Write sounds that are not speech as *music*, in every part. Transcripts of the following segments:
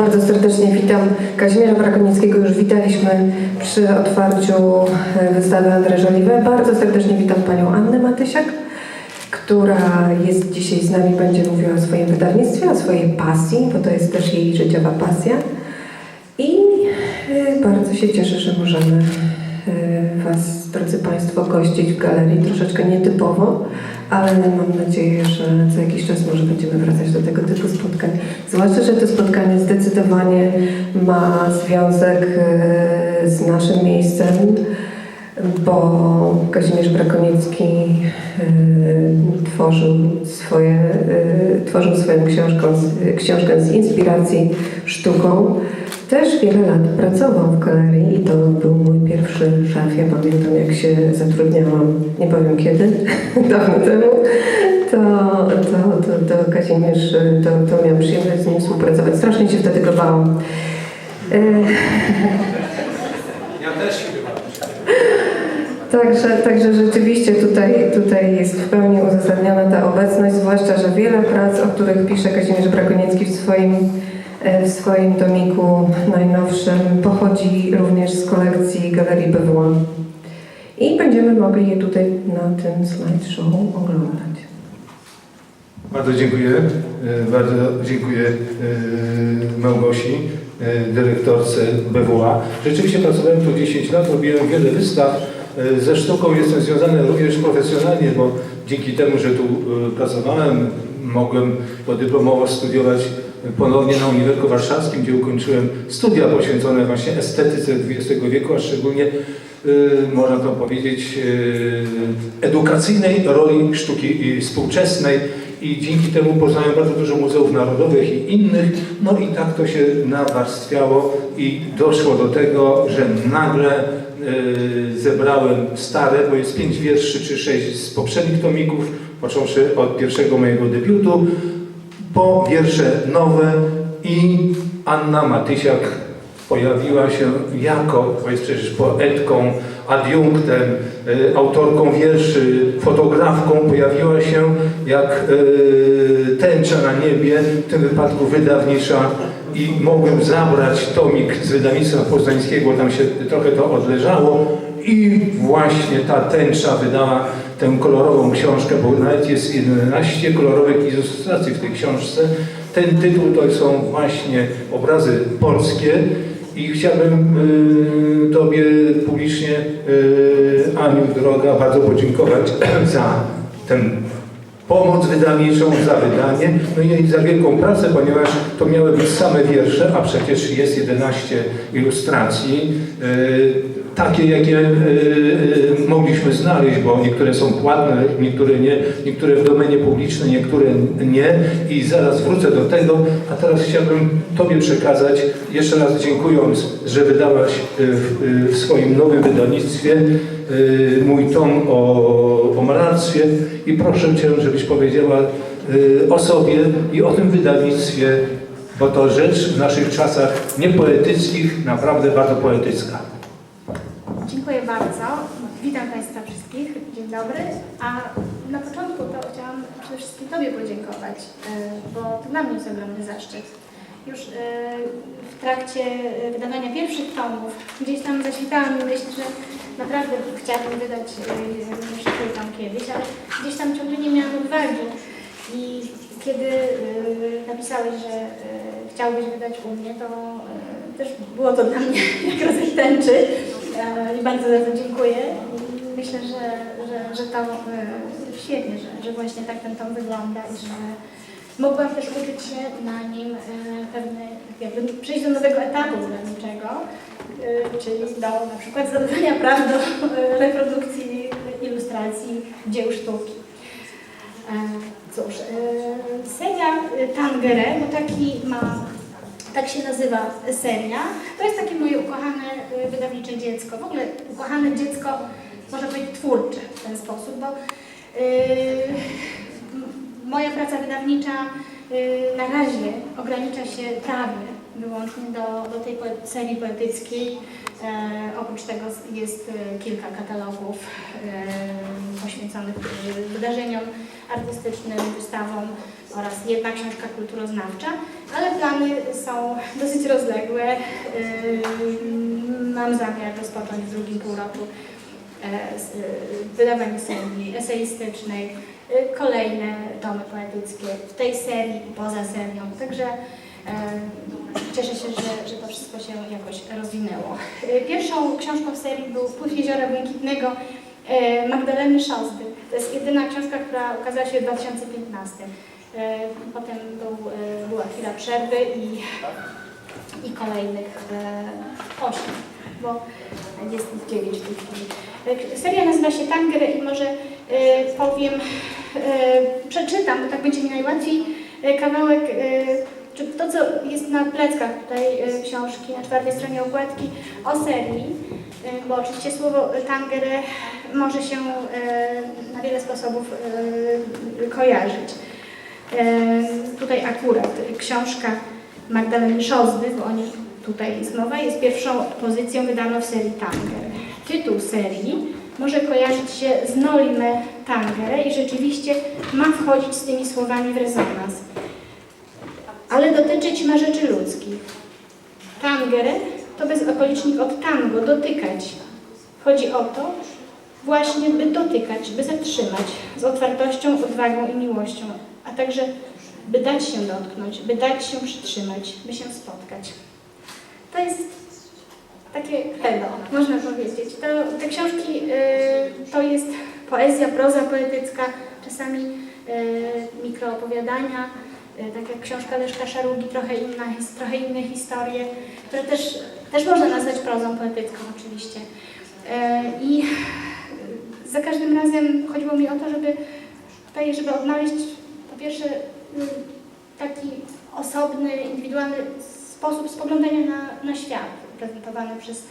Bardzo serdecznie witam Kazimierza Brakonieckiego. Już witaliśmy przy otwarciu e, wystawy André Żoliwe. Bardzo serdecznie witam Panią Annę Matysiak, która jest dzisiaj z nami, będzie mówiła o swoim wydawnictwie, o swojej pasji, bo to jest też jej życiowa pasja. I e, bardzo się cieszę, że możemy e, Was, drodzy Państwo, gościć w galerii troszeczkę nietypowo, ale mam nadzieję, że za jakiś czas może będziemy wracać do tego typu spotkań. Zwłaszcza, że to spotkanie zdecydowanie ma związek e, z naszym miejscem, bo Kazimierz Brakoniecki e, tworzył, swoje, e, tworzył swoją książkę, książkę z inspiracji sztuką. Też wiele lat pracował w galerii i to był mój pierwszy szef. Ja pamiętam, jak się zatrudniałam, nie powiem kiedy, *laughs* dawno temu, to, to, to, to Kazimierz, to, to miałam przyjemność z nim współpracować. Strasznie się wtedy go bałam. Ja też się. *laughs* Także, także rzeczywiście tutaj, tutaj jest w pełni uzasadniona ta obecność, zwłaszcza, że wiele prac, o których pisze Kazimierz Brakoniecki w swoim, w swoim tomiku najnowszym, pochodzi również z kolekcji Galerii BWA. I będziemy mogli je tutaj na tym slideshow oglądać. Bardzo dziękuję. E, Bardzo dziękuję e, Małgosi, e, dyrektorce BWA. Rzeczywiście pracowałem tu 10 lat, robiłem wiele wystaw. E, Ze sztuką jestem związany również profesjonalnie, bo dzięki temu, że tu e, pracowałem, mogłem podyplomowo studiować ponownie na Uniwersytecie Warszawskim, gdzie ukończyłem studia poświęcone właśnie estetyce XX wieku, a szczególnie y, można to powiedzieć, y, edukacyjnej roli sztuki współczesnej. I dzięki temu poznałem bardzo dużo muzeów narodowych i innych, no i tak to się nawarstwiało i doszło do tego, że nagle y, zebrałem stare, bo jest pięć wierszy czy sześć z poprzednich tomików, począwszy od pierwszego mojego debiutu, po wiersze nowe i Anna Matysiak pojawiła się jako, bo przecież poetką, adiunktem, y, autorką wierszy, fotografką, pojawiła się jak y, tęcza na niebie, w tym wypadku wydawnicza. I mogłem zabrać tomik z wydawnictwa poznańskiego, tam się trochę to odleżało i właśnie ta tęcza wydała tę kolorową książkę, bo nawet jest 11 kolorowych ilustracji w tej książce. Ten tytuł to są właśnie obrazy polskie i chciałbym y, Tobie publicznie, y, Aniu droga, bardzo podziękować *clears throat* za ten pomoc wydawniczą, za wydanie, no i za wielką pracę, ponieważ to miały być same wiersze, a przecież jest 11 ilustracji, y, takie jakie y, y, mogliśmy znaleźć, bo niektóre są płatne, niektóre nie, niektóre w domenie publicznej, niektóre nie. I zaraz wrócę do tego, a teraz chciałbym Tobie przekazać, jeszcze raz dziękując, że wydałaś y, w, w swoim nowym wydawnictwie mój tom o, o malarstwie. I proszę Cię, żebyś powiedziała o sobie i o tym wydawnictwie, bo to rzecz w naszych czasach niepoetyckich, naprawdę bardzo poetycka. Dziękuję bardzo. Witam Państwa wszystkich. Dzień dobry. A na początku to chciałam przede wszystkim Tobie podziękować, e, bo to dla mnie jest ogromny zaszczyt. Już e, w trakcie e, wydawania pierwszych tomów gdzieś tam zaświtała mi myśl, że naprawdę chciałabym wydać swój tom kiedyś, ale gdzieś tam ciągle nie miałam odwagi. I kiedy napisałeś, że chciałbyś wydać u mnie, to też było to dla mnie *laughs* jak rodzaj tęczy. I bardzo za to dziękuję. Myślę, że, że, że to e, świetnie, że, że właśnie tak ten tom wygląda i że mogłam też uczyć się na nim e, pewne, jakby przejść do nowego etapu wydawniczego, e, czyli do na przykład zdobywania *laughs* praw do reprodukcji ilustracji dzieł sztuki. E, Cóż, seria Tangere, bo taki ma, tak się nazywa seria, to jest takie moje ukochane wydawnicze dziecko. W ogóle ukochane dziecko, można powiedzieć twórcze w ten sposób, bo e, m- moja praca wydawnicza e, na razie ogranicza się prawie wyłącznie do, do tej serii poetyckiej. E, oprócz tego jest e, kilka katalogów e, poświęconych e, wydarzeniom artystycznym, wystawom oraz jedna książka kulturoznawcza, ale plany są dosyć rozległe. Yy, Mam zamiar rozpocząć w drugim półroczu e, y, wydawanie serii eseistycznej, y, kolejne domy poetyckie w tej serii poza serią. Także e, cieszę się, że, że to wszystko się jakoś rozwinęło. Pierwszą książką w serii był Wpływ Jeziora Błękitnego e, Magdaleny Szozdy. To jest jedyna książka, która ukazała się w 2015. E, Potem był, e, była chwila przerwy i, i kolejnych e, osiem, bo jest ich dziewięć w tej chwili. E, Seria nazywa się Tanger i może e, powiem, e, przeczytam, bo tak będzie mi najłatwiej, kawałek, czy to co jest na pleckach tutaj książki, na czwartej stronie okładki, o serii, bo oczywiście słowo Tanger może się na wiele sposobów kojarzyć. Tutaj akurat książka Magdaleny Szozdy, bo o niej tutaj jest mowa, jest pierwszą pozycją wydaną w serii Tanger. Tytuł serii może kojarzyć się z Nolime Tangere i rzeczywiście ma wchodzić z tymi słowami w rezonans. Ale dotyczyć ma rzeczy ludzkich. Tangere to bezokolicznik od tango, dotykać. Chodzi o to, właśnie by dotykać, by zatrzymać z otwartością, odwagą i miłością, a także by dać się dotknąć, by dać się przytrzymać, by się spotkać. To jest takie credo, można powiedzieć. To, te książki y, to jest poezja, proza poetycka, czasami y, mikroopowiadania, y, tak jak książka Leszka Szarugi, trochę, inna, trochę inne historie, które też, też można nazwać prozą poetycką oczywiście. I za każdym razem chodziło mi o to, żeby tutaj, żeby odnaleźć po pierwsze taki osobny, indywidualny sposób spoglądania na, na świat prezentowany przez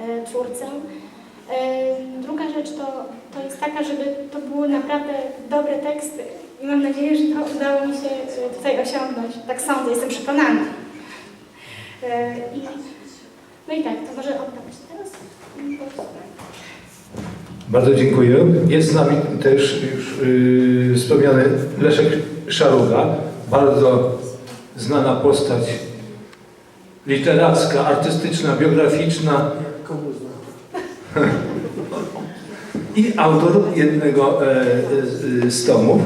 e, twórcę. E, druga rzecz to, to jest taka, żeby to były naprawdę dobre teksty i mam nadzieję, że to udało mi się e, tutaj osiągnąć. Tak sądzę, jestem przekonana. I, no i tak, to może oddam Ci teraz. Bardzo dziękuję. Jest z nami też już yy, wspomniany Leszek Szaruga, bardzo znana postać literacka, artystyczna, biograficzna *laughs* i autor jednego e, z, z tomów.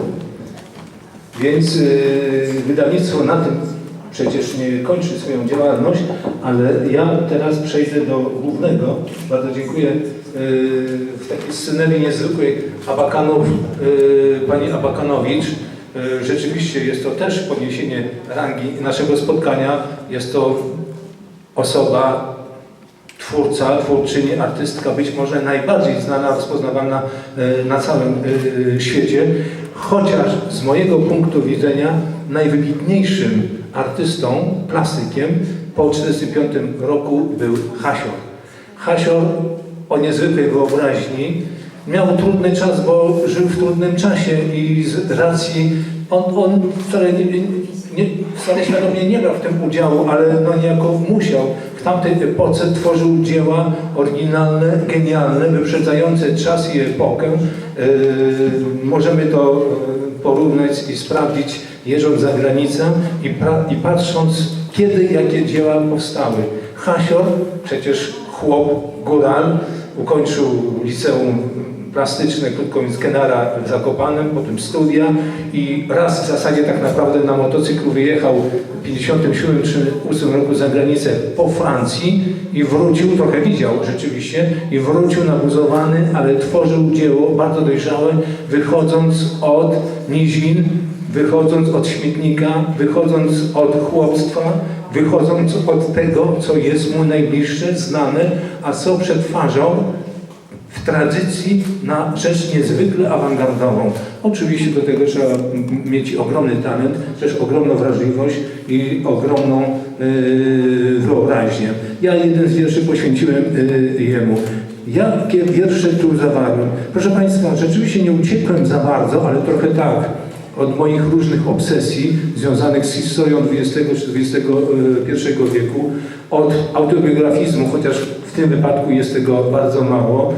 Więc yy, wydawnictwo na tym przecież nie kończy swoją działalność, ale ja teraz przejdę do głównego. Bardzo dziękuję w takiej scenerii niezwykłej Abakanow, yy, pani Abakanowicz. Yy, Rzeczywiście jest to też podniesienie rangi naszego spotkania. Jest to osoba, twórca, twórczyni, artystka, być może najbardziej znana, rozpoznawana e, na całym e, świecie, chociaż z mojego punktu widzenia najwybitniejszym artystą, plastykiem po 1945 roku był Hasior. Hasior o niezwykłej wyobraźni miał trudny czas, bo żył w trudnym czasie i z racji on, on wcale, nie, nie, wcale świadomie nie brał w tym udziału, ale no niejako musiał. W tamtej epoce tworzył dzieła oryginalne, genialne, wyprzedzające czas i epokę. Yy, możemy to yy, porównać i sprawdzić jeżdżąc za granicę i, i patrząc, kiedy jakie dzieła powstały. Hasior, przecież chłop, góral, ukończył liceum plastyczne, krótko mówiąc, Kenara w Zakopanem, potem studia. I raz w zasadzie tak naprawdę na motocyklu wyjechał w 57 czy 8 roku za granicę po Francji i wrócił, trochę widział rzeczywiście, i wrócił nabuzowany, ale tworzył dzieło bardzo dojrzałe, wychodząc od nizin, wychodząc od śmietnika, wychodząc od chłopstwa, wychodząc od tego, co jest mu najbliższe, znane, a co przetwarzał w tradycji na rzecz niezwykle awangardową. Oczywiście do tego trzeba mieć ogromny talent, też ogromną wrażliwość i ogromną yy, wyobraźnię. Ja jeden z wierszy poświęciłem yy, jemu. Jakie wiersze tu zawarłem? Proszę Państwa, rzeczywiście nie uciekłem za bardzo, ale trochę tak od moich różnych obsesji związanych z historią XX czy XXI wieku, od autobiografizmu, chociaż w tym wypadku jest tego bardzo mało,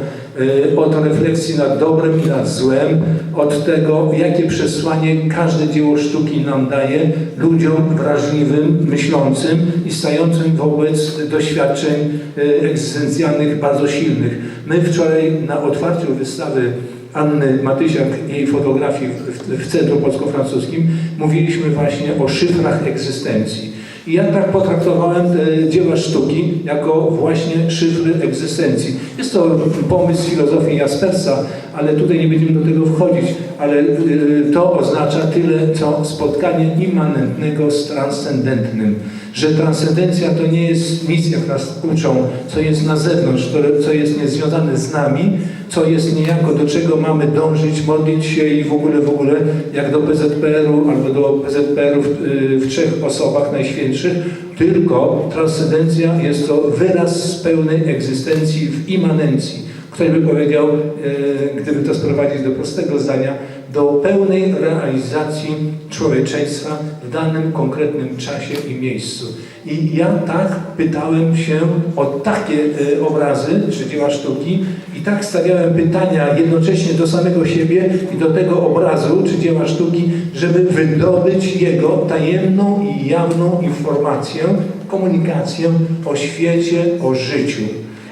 od refleksji nad dobrem i nad złem, od tego, jakie przesłanie każde dzieło sztuki nam daje, ludziom wrażliwym, myślącym i stającym wobec doświadczeń y, egzystencjalnych bardzo silnych. My wczoraj na otwarciu wystawy Anny Matysiak i jej fotografii w, w Centrum Polsko-Francuskim mówiliśmy właśnie o szyfrach egzystencji. I ja tak potraktowałem te dzieła sztuki jako właśnie szyfry egzystencji. Jest to pomysł filozofii Jaspersa, ale tutaj nie będziemy do tego wchodzić, ale y, to oznacza tyle, co spotkanie immanentnego z transcendentnym. Że transcendencja to nie jest nic, jak nas uczą, co jest na zewnątrz, co jest niezwiązane z nami, co jest niejako, do czego mamy dążyć, modlić się i w ogóle, w ogóle, jak do PZPR-u albo do PZPR-u w, y, w trzech osobach najświętszych, tylko transcendencja jest to wyraz pełnej egzystencji w immanencji. Ktoś by powiedział, y, gdyby to sprowadzić do prostego zdania, do pełnej realizacji człowieczeństwa w danym konkretnym czasie i miejscu. I ja tak pytałem się o takie y, obrazy czy dzieła sztuki i tak stawiałem pytania jednocześnie do samego siebie i do tego obrazu czy dzieła sztuki, żeby wydobyć jego tajemną i jawną informację, komunikację o świecie, o życiu.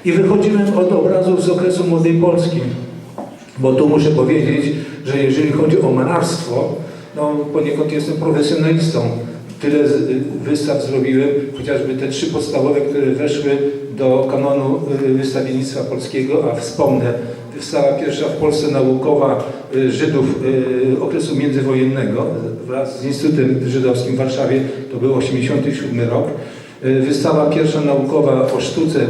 I wychodziłem od obrazów z okresu Młodej Polski, bo tu muszę powiedzieć, że jeżeli chodzi o malarstwo, no poniekąd jestem profesjonalistą. Tyle z- wystaw zrobiłem, chociażby te trzy podstawowe, które weszły do kanonu y, wystawiennictwa polskiego, a wspomnę, wystawa pierwsza w Polsce naukowa y, Żydów y, okresu międzywojennego wraz z Instytutem Żydowskim w Warszawie, to był 87 rok. Y, Wystawa pierwsza naukowa o sztuce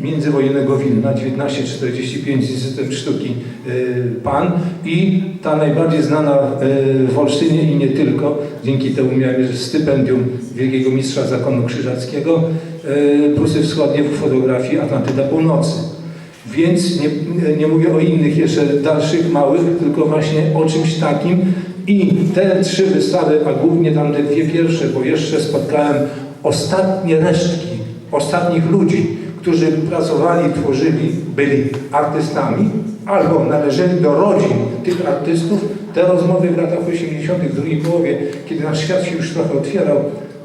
międzywojennego Wilna 1945 z Instytutem Sztuki y, PAN i ta najbardziej znana y, w Olsztynie i nie tylko, dzięki temu miałem stypendium Wielkiego Mistrza Zakonu Krzyżackiego, Prusy Wschodnie w fotografii Atlantyda Północy. Więc nie, nie mówię o innych jeszcze dalszych, małych, tylko właśnie o czymś takim. I te trzy wystawy, a głównie tam te dwie pierwsze, bo jeszcze spotkałem ostatnie resztki, ostatnich ludzi, którzy pracowali, tworzyli, byli artystami, albo należeli do rodzin tych artystów. Te rozmowy w latach 80., w drugiej połowie, kiedy nasz świat się już trochę otwierał,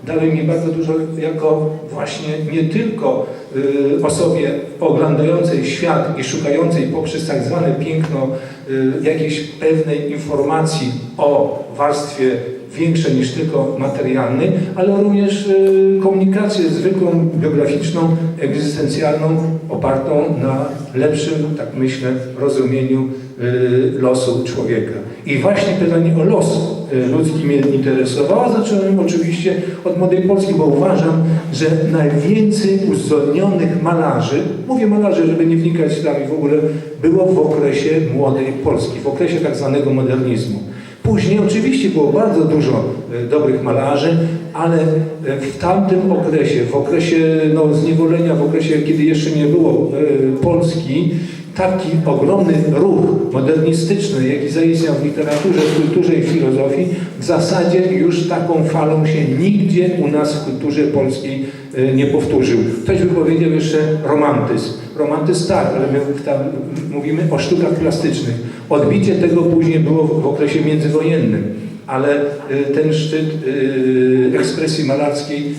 dały mi bardzo dużo jako właśnie nie tylko y, osobie oglądającej świat i szukającej poprzez tak zwane piękno y, jakiejś pewnej informacji o warstwie większej niż tylko materialnej, ale również y, komunikację zwykłą, biograficzną, egzystencjalną, opartą na lepszym, tak myślę, rozumieniu y, losu człowieka. I właśnie pytanie o los y, ludzki mnie interesowało. Zacząłem oczywiście od Młodej Polski, bo uważam, że najwięcej uzdolnionych malarzy, mówię malarzy, żeby nie wnikać tam i w ogóle, było w okresie Młodej Polski, w okresie tak zwanego modernizmu. Później oczywiście było bardzo dużo e, dobrych malarzy, ale e, w tamtym okresie, w okresie no, zniewolenia, w okresie, kiedy jeszcze nie było e, Polski, taki ogromny ruch modernistyczny, jaki zaistniał w literaturze, w kulturze i w filozofii, w zasadzie już taką falą się nigdzie u nas w kulturze polskiej nie powtórzył. Ktoś by powiedział jeszcze romantyzm. Romantyzm tak, ale my tam mówimy o sztukach plastycznych. Odbicie tego później było w, w okresie międzywojennym, ale y, ten szczyt y, ekspresji malarskiej y,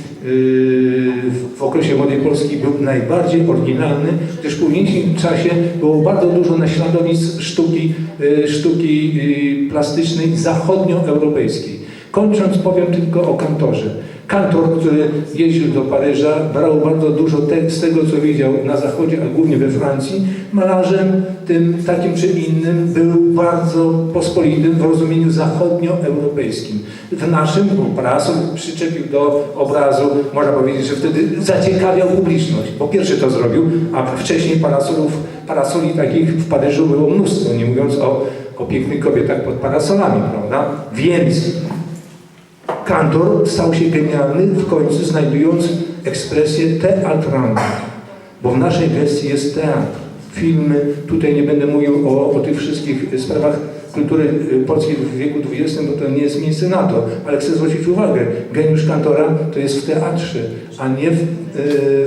w, w okresie Młodej Polski był najbardziej oryginalny, gdyż w późniejszym czasie było bardzo dużo naśladowisk sztuki, y, sztuki y, plastycznej zachodnioeuropejskiej. Kończąc powiem tylko o kantorze. Kantor, który jeździł do Paryża, brał bardzo dużo te, z tego, co widział na zachodzie, a głównie we Francji. Malarzem tym takim czy innym był bardzo pospolitym w rozumieniu zachodnioeuropejskim. W naszym, bo parasol przyczepił do obrazu, można powiedzieć, że wtedy zaciekawiał publiczność. Po pierwsze to zrobił, a wcześniej parasolów, parasoli takich w Paryżu było mnóstwo, nie mówiąc o, o pięknych kobietach pod parasolami, prawda? Więc Kantor stał się genialny w końcu znajdując ekspresję teatralną, bo w naszej gestii jest teatr, filmy, tutaj nie będę mówił o, o tych wszystkich sprawach kultury y, polskiej w wieku XX, bo to nie jest miejsce na to, ale chcę zwrócić uwagę, geniusz kantora to jest w teatrze, a nie w, y,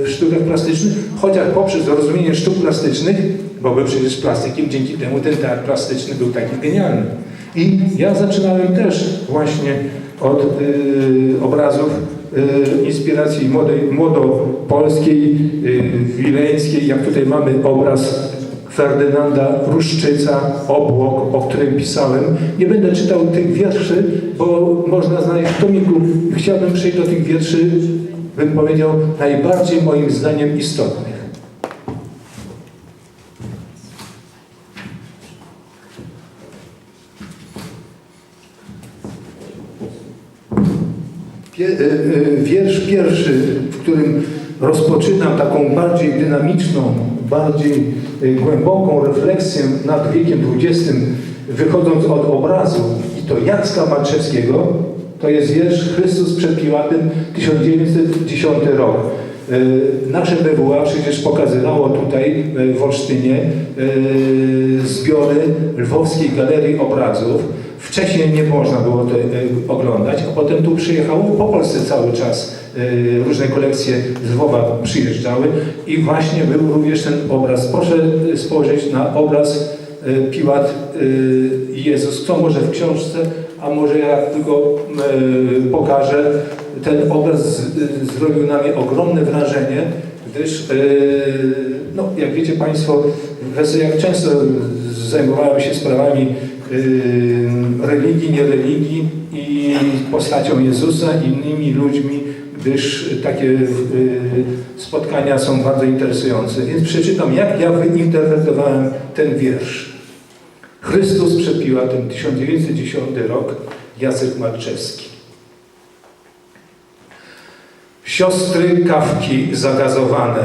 w sztukach plastycznych, chociaż poprzez rozumienie sztuk plastycznych, bo był przecież plastykiem, dzięki temu ten teatr plastyczny był taki genialny. I ja zaczynałem też właśnie od y, obrazów y, inspiracji młodej, młodopolskiej, y, wileńskiej, jak tutaj mamy obraz Ferdynanda Ruszczyca, Obłok, o którym pisałem. Nie będę czytał tych wierszy, bo można znaleźć w tomiku. Chciałbym przejść do tych wierszy, bym powiedział, najbardziej moim zdaniem istotnych. Wiersz pierwszy, w którym rozpoczynam taką bardziej dynamiczną, bardziej y, głęboką refleksję nad wiekiem XX, wychodząc od obrazu, i to Jacka Malczewskiego, to jest wiersz Chrystus przed Piłatem, 1910 rok. Y, Nasze BWA przecież pokazywało tutaj y, w Olsztynie y, zbiory Lwowskiej Galerii Obrazów. Wcześniej nie można było y, oglądać, a potem tu przyjechało po Polsce cały czas. y, Różne kolekcje z Lwowa przyjeżdżały i właśnie był również ten obraz. Proszę spojrzeć na obraz y, Piłat Jezus. Kto może w książce, a może ja tylko pokażę. Ten obraz zrobił na mnie ogromne wrażenie, gdyż, no, jak wiecie Państwo, Wesejach często zajmowałem się sprawami religii, niereligii i postacią Jezusa innymi ludźmi, gdyż takie y, spotkania są bardzo interesujące. Więc przeczytam, jak ja wyinterpretowałem ten wiersz. Chrystus przed Piłatem, 1910 rok, Jacek Malczewski. Siostry kawki zagazowane,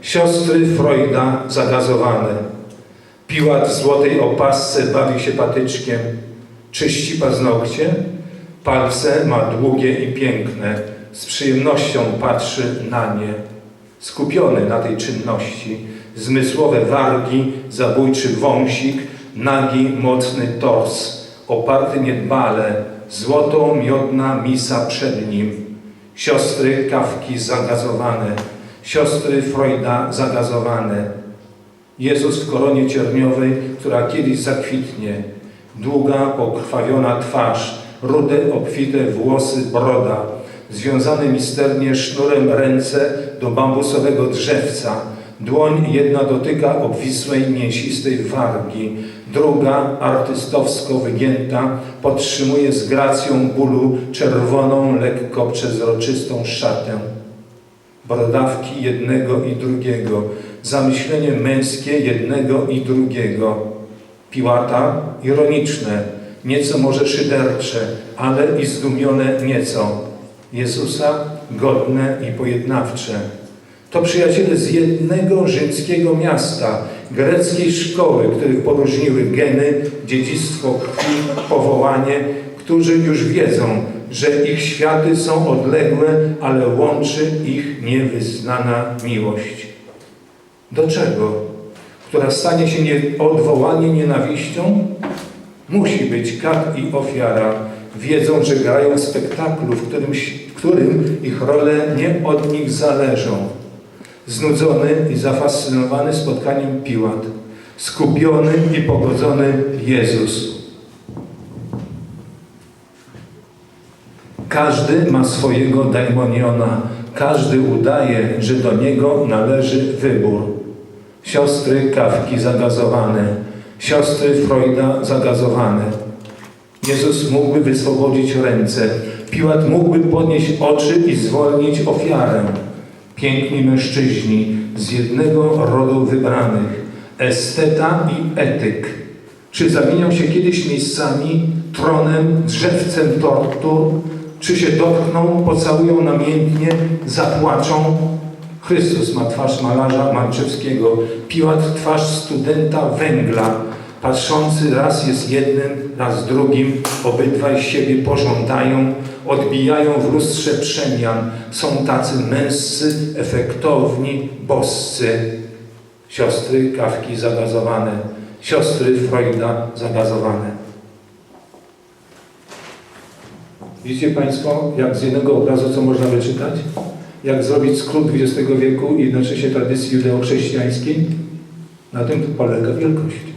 siostry Freuda zagazowane. Piłat w złotej opasce bawi się patyczkiem, czyści paznokcie, palce ma długie i piękne, z przyjemnością patrzy na nie. Skupiony na tej czynności, zmysłowe wargi, zabójczy wąsik, nagi, mocny tors, oparty niedbale, złoto miodna misa przed nim. Siostry kawki zagazowane, siostry Freuda zagazowane. Jezus w koronie cierniowej, która kiedyś zakwitnie. Długa, pokrwawiona twarz, rude, obfite włosy, broda. Związane misternie sznurem ręce do bambusowego drzewca. Dłoń jedna dotyka obwisłej, mięsistej wargi. Druga, artystowsko wygięta, podtrzymuje z gracją bólu czerwoną, lekko przezroczystą szatę brodawki jednego i drugiego, zamyślenie męskie jednego i drugiego. Piłata ironiczne, nieco może szydercze, ale i zdumione nieco. Jezusa godne i pojednawcze. To przyjaciele z jednego rzymskiego miasta, greckiej szkoły, których poróżniły geny, dziedzictwo krwi, powołanie, którzy już wiedzą, że ich światy są odległe, ale łączy ich niewyznana miłość. Do czego? Która stanie się nieodwołanie nienawiścią? Musi być kat i ofiara. Wiedzą, że grają w spektaklu, w którym, w którym ich role nie od nich zależą. Znudzony i zafascynowany spotkaniem Piłat. Skupiony i pogodzony Jezus. Każdy ma swojego daimoniona. Każdy udaje, że do niego należy wybór. Siostry kawki zagazowane. Siostry Freuda zagazowane. Jezus mógłby wyswobodzić ręce. Piłat mógłby podnieść oczy i zwolnić ofiarę. Piękni mężczyźni z jednego rodu wybranych. Esteta i etyk. Czy zamienią się kiedyś miejscami, tronem, drzewcem tortur? Czy się dotkną, pocałują namiętnie, zapłaczą? Chrystus ma twarz malarza Marczewskiego, Piłat twarz studenta węgla, patrzący raz jest jednym, raz drugim, obydwaj siebie pożądają, odbijają w lustrze przemian, są tacy męscy, efektowni, boscy. Siostry kawki zagazowane, siostry Freuda zagazowane. Widzicie Państwo, jak z jednego obrazu co można wyczytać? Jak zrobić skrót XX wieku i jednocześnie tradycji judeo-chrześcijańskiej? Na tym polega wielkość.